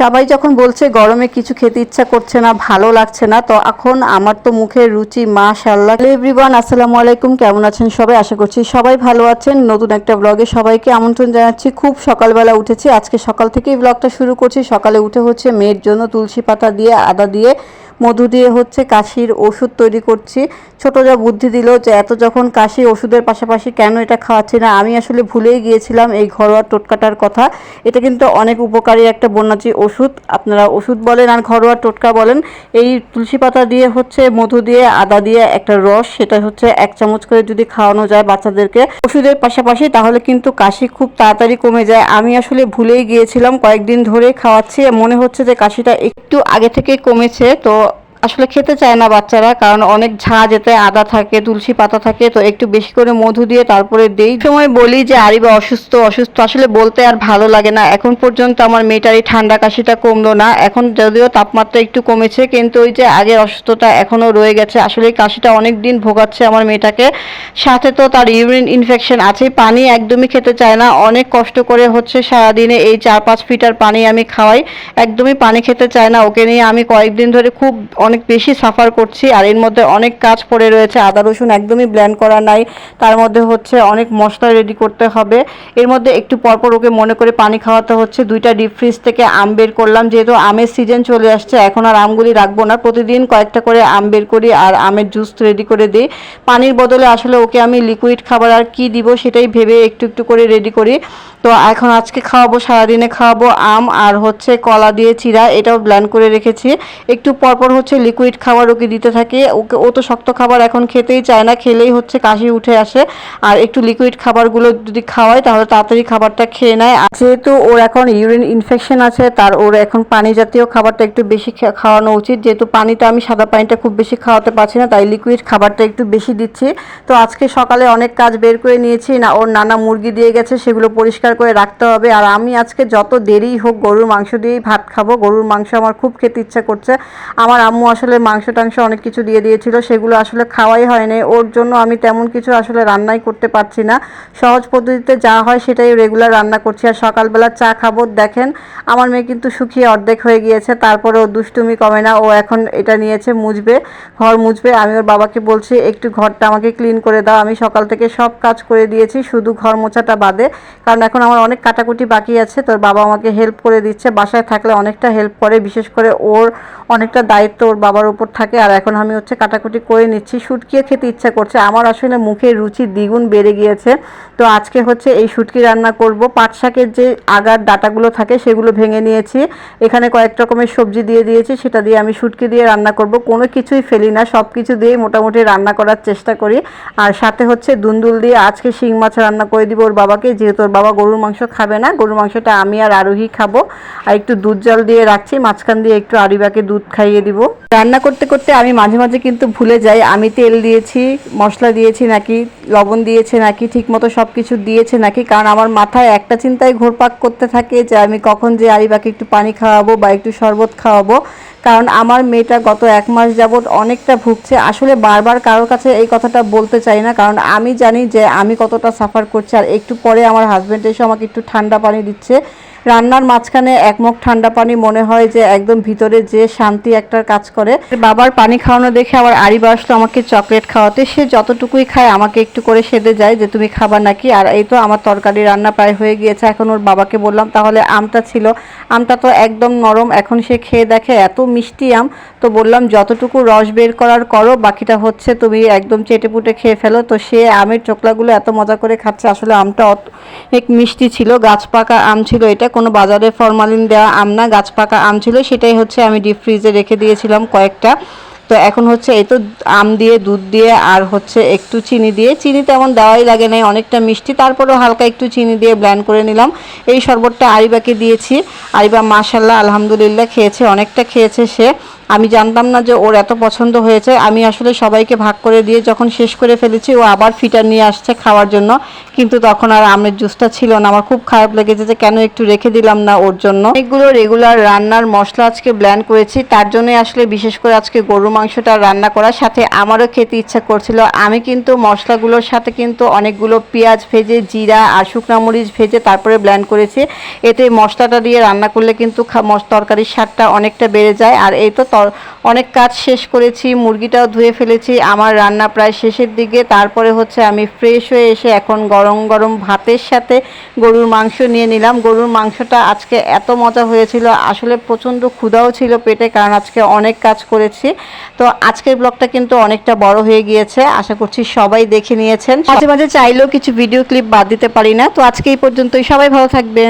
সবাই যখন বলছে গরমে কিছু খেতে ইচ্ছা করছে না, ভালো লাগছে না, তো এখন আমার তো মুখের রুচি মাশাল্লাহ এভরিওয়ান আসসালামু আলাইকুম, কেমন আছেন সবাই? আশা করছি সবাই ভালো আছেন। নতুন একটা ব্লগে সবাইকে আমন্ত্রণ জানাচ্ছি। খুব সকালবেলা উঠেছি। আজকে সকাল থেকেই ব্লগটা শুরু করছি। সকালে উঠে হচ্ছে মেয়ের জন্য তুলসী পাতা দিয়ে, আদা দিয়ে মধু দিয়ে হচ্ছে কাশির ওষুধ তৈরি করছি। ছোট যা বুদ্ধি দিল যে এত যখন কাশি ওষুধের পাশাপাশি কেন এটা খাওয়াচ্ছি না, আমি আসলে ভুলেই গিয়েছিলাম এই ঘরোয়া টোটকাটার কথা। এটা কিন্তু অনেক উপকারী একটা বন্যাচি ওষুধ। আপনারা ওষুধ বলেন আর ঘরোয়া টোটকা বলেন, এই তুলসী পাতা দিয়ে হচ্ছে মধু দিয়ে, আদা দিয়ে একটা রস, সেটা হচ্ছে এক চামচ করে যদি খাওয়ানো যায় বাচ্চাদেরকে ওষুধের পাশাপাশি, তাহলে কিন্তু কাশি খুব তাড়াতাড়ি কমে যায়। আমি আসলে ভুলেই গিয়েছিলাম, কয়েকদিন ধরে খাওয়াচ্ছি। মনে হচ্ছে যে কাশিটা একটু আগে থেকে কমেছে, তো আসলে খেতে চায় না বাচ্চারা, কারণ অনেক ঝাঁজ এতে আদা থাকে, তুলসী পাতা থাকে, তো একটু বেশি করে মধু দিয়ে তারপরে দেই। সময় বলি যে, আরিবা অসুস্থ অসুস্থ। আসলে বলতে আর ভালো লাগে না। এখন পর্যন্ত আমার মেয়েটার এই ঠান্ডা কাশিটা কমলো না। এখন যদিও তাপমাত্রা একটু কমেছে, কিন্তু ওই যে আগের অসুস্থতা এখনও রয়ে গেছে। আসলে এই কাশিটা অনেক দিন ভোগাচ্ছে আমার মেয়েটাকে। সাথে তো তার ইউরিন ইনফেকশন আছে পানি একদমই খেতে চায় না। অনেক কষ্ট করে হচ্ছে সারাদিনে এই চার পাঁচ ফিটার পানি আমি খাওয়াই। একদমই পানি খেতে চায় না। ওকে নিয়ে আমি কয়েকদিন ধরে খুব অনেক বেশি সাফার করছি আর এর মধ্যে অনেক কাজ পড়ে রয়েছে। আদা রসুন একদমই ব্ল্যান্ড করা নাই। তার মধ্যে হচ্ছে অনেক মশলা রেডি করতে হবে। এর মধ্যে একটু পরপর ওকে মনে করে পানি খাওয়াতে হচ্ছে। দুইটা ডিপ ফ্রিজ থেকে আম বের করলাম। যেহেতু আমের সিজন চলে আসছে, এখন আর আমগুলি রাখব না। প্রতিদিন কয়েকটা করে আম বের করি আর আমের জুস রেডি করে দিই। পানির বদলে আসলে ওকে আমি লিকুইড খাবার আর কি দিব সেটাই ভেবে একটু একটু করে রেডি করি। তো এখন আজকে খাওয়াবো, সারাদিনে খাওয়াবো আম আর হচ্ছে কলা দিয়ে চিরা, এটাও ব্ল্যান্ড করে রেখেছি। একটু পরপর হচ্ছে লিকুইড খাবার ওকে দিতে থাকি। ওকে, ও তো শক্ত খাবার এখন খেতেই চায় না, খেলেই হচ্ছে কাশি উঠে আসে। আর একটু লিকুইড খাবারগুলো যদি খাওয়াই তাহলে তাড়াতাড়ি খাবারটা খেয়ে নেয়। আর যেহেতু ওর এখন ইউরিন ইনফেকশন আছে, তার ওর এখন পানি জাতীয় খাবারটা একটু বেশি খাওয়ানো উচিত। যেহেতু পানিটা আমি সাদা পানিটা খুব বেশি খাওয়াতে পারছি না, তাই লিকুইড খাবারটা একটু বেশি দিচ্ছি। তো আজকে সকালে অনেক কাজ বের করে নিয়েছি, না, ওর নানা মুরগি দিয়ে গেছে, সেগুলো পরিষ্কার করে রাখতে হবে। আর আমি আজকে যত দেরি হোক গরুর মাংস দিয়েই ভাত খাব। গরুর মাংস আমার খুব খেতে ইচ্ছা করছে। আমার আম্মু আসলে মাংস টাংস অনেক কিছু দিয়ে দিয়েছিল, সেগুলো আসলে খাওয়াই হয়নি। ওর জন্য আমি তেমন কিছু আসলে রান্নাই করতে পারছি না। সহজ পদ্ধতিতে যা হয় সেটাই রেগুলার রান্না করছি। আর সকালবেলা চা খাব, দেখেন, আমার মেয়ে কিন্তু শুকিয়ে অর্ধেক হয়ে গিয়েছে, তারপরে ও দুষ্টুমি কমে না, ও এখন এটা নিয়েছে, মুছবে, ঘর মুছবে। আমি ওর বাবাকে বলছি, একটু ঘরটা আমাকে ক্লিন করে দাও। আমি সকাল থেকে সব কাজ করে দিয়েছি, শুধু ঘর মোছাটা বাদে। কারণ এখন আমার অনেক কাটাকুটি বাকি আছে, তোর বাবা আমাকে হেল্প করে দিচ্ছে, বাসায় থাকলে অনেকটা হেল্প করে, বিশেষ করে ওর অনেকটা দায়িত্ব ওর বাবার উপর থাকে আর এখন আমি হচ্ছে কাটাকুটি করে নিচ্ছি। শুটকিও খেতে ইচ্ছা করছে। আমার আসলে মুখের রুচি দ্বিগুণ বেড়ে গিয়েছে। তো আজকে হচ্ছে এই শুটকি রান্না করব। পাট শাকের যে আগার ডাটাগুলো থাকে সেগুলো ভেঙে নিয়েছি। এখানে কয়েক রকমের সবজি দিয়ে দিয়েছি। সেটা দিয়ে আমি শুটকি দিয়ে রান্না করব। কোনো কিছুই ফেলি না। সব কিছু দিয়েই মোটামুটি রান্না করার চেষ্টা করি। আর সাথে হচ্ছে দুন্দুল দিয়ে আজকে শিং মাছ রান্না করে দিব ওর বাবাকে। যেহেতু ওর বাবা গরুর মাংস খাবে না, গরুর মাংসটা আমি আর আরোহী খাব। আর একটু দুধ জল দিয়ে রাখছি। মাঝখান দিয়ে একটু আরিবাকে দুধ খাইয়ে দিব। রান্না করতে করতে আমি মাঝে মাঝে কিন্তু ভুলে যাই। আমি তেল দিয়েছি, মশলা দিয়েছি নাকি, লবণ দিয়েছে নাকি, ঠিকমতো সব কিছু দিয়েছে নাকি, কারণ আমার মাথায় একটা চিন্তায় ঘোরপাক করতে থাকে যে আমি কখন যে আরিবাকে একটু পানি খাওয়াবো বা একটু শরবত খাওয়াবো। কারণ আমার মেয়েটা গত এক মাস যাবৎ অনেকটা ভুগছে। আসলে বারবার কারোর কাছে এই কথাটা বলতে চাই না, কারণ আমি জানি যে আমি কতটা সাফার করছি। আর একটু পরে আমার হাজব্যান্ড এসে আমাকে একটু ঠান্ডা পানি দিচ্ছে। রান্নার মাঝখানে এক মুখ ঠান্ডা পানি মনে হয় যে একদম ভিতরে যে শান্তি একটা কাজ করে। বাবার পানি খাওয়ানো দেখে আবার আরিবা আসলো আমাকে চকলেট খাওয়াতে। সে যতটুকুই খায় আমাকে একটু করে সেদে যায় যে, তুমি খাবার নাকি? আর এই তো আমার তরকারি রান্না প্রায় হয়ে গিয়েছে। এখন ওর বাবাকে বললাম, তাহলে আমটা ছিল। আমটা তো একদম নরম, এখন সে খেয়ে দেখে এত মিষ্টি আম। তো বললাম, যতটুকু রস বের করার করো, বাকিটা হচ্ছে তুমি একদম চেটেপুটে খেয়ে ফেলো। তো সে আমের চোকলাগুলো এত মজা করে খাচ্ছে, আসলে আমটা এক মিষ্টি ছিল, গাছ পাকা আম ছিল, এটা কোনো বাজারে ফরমালিন দেওয়া আম না, গাছ পাকা আম ছিল, সেটাই হচ্ছে আমি ডিপ ফ্রিজে রেখে দিয়েছিলাম কয়েকটা। তো এখন হচ্ছে এই তো আম দিয়ে, দুধ দিয়ে, আর হচ্ছে একটু চিনি দিয়ে। চিনি তেমন দেওয়াই লাগে নাই, অনেকটা মিষ্টি। তারপরেও হালকা একটু চিনি দিয়ে ব্ল্যান্ড করে নিলাম। এই শরবতটা আরিবাকে দিয়েছি। আরিবা মাশাল্লাহ আলহামদুলিল্লাহ, খেয়েছে, অনেকটা খেয়েছে সে। আমি জানতাম না যে ওর এত পছন্দ হয়েছে। আমি আসলে সবাইকে ভাগ করে দিয়ে যখন শেষ করে ফেলেছি, ও আবার ফিটার নিয়ে আসছে খাওয়ার জন্য। কিন্তু তখন আর আমের জুসটা ছিল না। আমার খুব খারাপ লেগেছে যে কেন একটু রেখে দিলাম না ওর জন্য। এগুলো রেগুলার রান্নার মশলা আজকে ব্ল্যান্ড করেছি। তার জন্যই আসলে বিশেষ করে আজকে গরুর মাংসটা রান্না করার সাথে আমারও খেতে ইচ্ছা করছিল। আমি কিন্তু মশলাগুলোর সাথে কিন্তু অনেকগুলো পেঁয়াজ ভেজে, জিরা আর শুকনো মরিচ ভেজে তারপরে ব্ল্যান্ড করেছি। এতে মশলাটা দিয়ে রান্না করলে কিন্তু তরকারির স্বাদটা অনেকটা বেড়ে যায়। আর এই তো অনেক কাজ শেষ করেছি, মুরগিটাও ধুয়ে ফেলেছি, আমার রান্না প্রায় শেষের দিকে। তারপরে হচ্ছে আমি ফ্রেশ হয়ে এসে এখন গরম গরম ভাতের সাথে গরুর মাংস নিয়ে নিলাম। গরুর মাংসটা আজকে এত মজা হয়েছিল, আসলে প্রচণ্ড ক্ষুধাও ছিল পেটে কারণ আজকে অনেক কাজ করেছি। তো আজকের ব্লগটা কিন্তু অনেকটা বড় হয়ে গিয়েছে, আশা করছি সবাই দেখে নিয়েছেন। মাঝে মাঝে চাইলেও কিছু ভিডিও ক্লিপ বাদ দিতে পারি না। তো আজকে এই পর্যন্তই, সবাই ভালো থাকবেন।